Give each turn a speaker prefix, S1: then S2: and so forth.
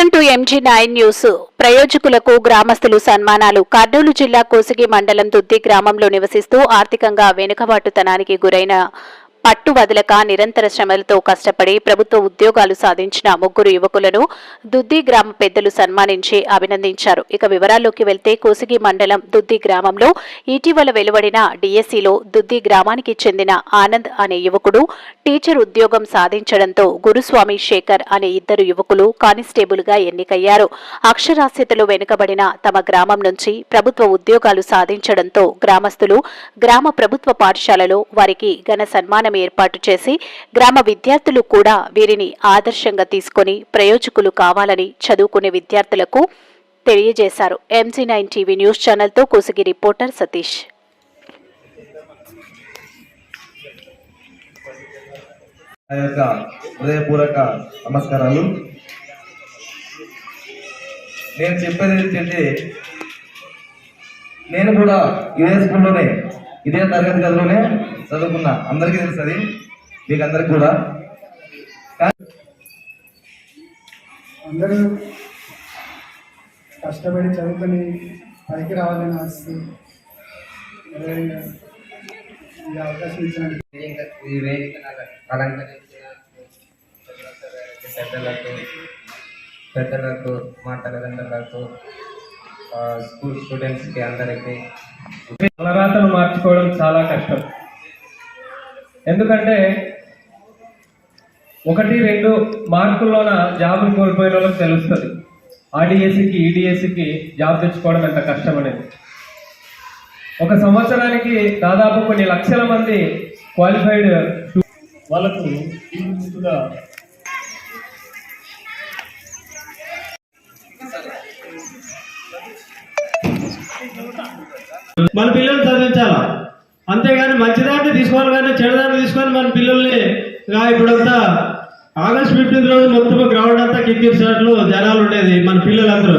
S1: Welcome to MG nine news. ప్రయోజకులకు గ్రామస్తులు సన్మానాలు. కర్నూలు జిల్లా కోసిగి మండలం దుద్ది గ్రామంలో నివసిస్తూ ఆర్థికంగా వెనుకబాటుతనానికి గురైన పట్టు వదలక నిరంతర శ్రమలతో కష్టపడి ప్రభుత్వ ఉద్యోగాలు సాధించిన ముగ్గురు యువకులను దుద్ది గ్రామ పెద్దలు సన్మానించి అభినందించారు. ఇక వివరాల్లోకి వెళ్తే కోసిగి మండలం దుద్ది గ్రామంలో ఇటీవల వెలువడిన డిఎస్సిలో దుద్ది గ్రామానికి చెందిన ఆనంద్ అనే యువకుడు టీచర్ ఉద్యోగం సాధించడంతో గురుస్వామి శేఖర్ అనే ఇద్దరు యువకులు కానిస్టేబుల్గా ఎన్నికయ్యారు. అక్షరాస్యతలో వెనుకబడిన తమ గ్రామం నుంచి ప్రభుత్వ ఉద్యోగాలు సాధించడంతో గ్రామస్తులు గ్రామ ప్రభుత్వ పాఠశాలలో వారికి ఘన సన్మానం కార్యక్రమం ఏర్పాటు చేసి గ్రామ విద్యార్థులు కూడా వీరిని ఆదర్శంగా తీసుకొని ప్రయోజకులు కావాలని చదువుకునే విద్యార్థులకు తెలియజేశారు. ఎంజీ నైన్ టీవీ న్యూస్ ఛానల్తో కోసిగి రిపోర్టర్ సతీష్.
S2: హృదయపూర్వక నమస్కారాలు. నేను చెప్పేది ఏంటంటే నేను కూడా ఇదే స్కూల్లోనే ఇదే తరగతి గదిలోనే చదువుకున్నా. అందరికీ తెలుసు అది మీకు అందరికి కూడా?
S3: అందరూ కష్టపడి చదువుకొని పైకి రావాలని ఆశిస్తూ అదేవిధంగా ఈ అవకాశం ఇచ్చినందుకు
S4: ఈ అలంకరించిన పెద్దలకు పెద్దలకు మా తల్లిదండ్రులకు స్కూల్ స్టూడెంట్స్కి అందరికీ
S5: తలరాతను మార్చుకోవడం చాలా కష్టం. ఎందుకంటే ఒకటి రెండు మార్కుల్లోన జాబులు కోల్పోయిన వాళ్ళకి తెలుస్తుంది. ఆర్డిఎస్సికి ఈడిఎస్సికి జాబ్ తెచ్చుకోవడం ఎంత కష్టం అనేది. ఒక సంవత్సరానికి దాదాపు కొన్ని లక్షల మంది క్వాలిఫైడ్
S3: వాళ్ళకు ముందుగా
S6: మన పిల్లలు చదివించాలా? అంతేగాని మంచిదాన్ని మన పిల్లల్ని ఇప్పుడంతా ఆగస్ట్ ఫిఫ్టీన్త్ రోజు మొత్తం గ్రౌండ్ అంతా కిక్కిరిసినట్లు జనాలు ఉండేది మన పిల్లలందరూ.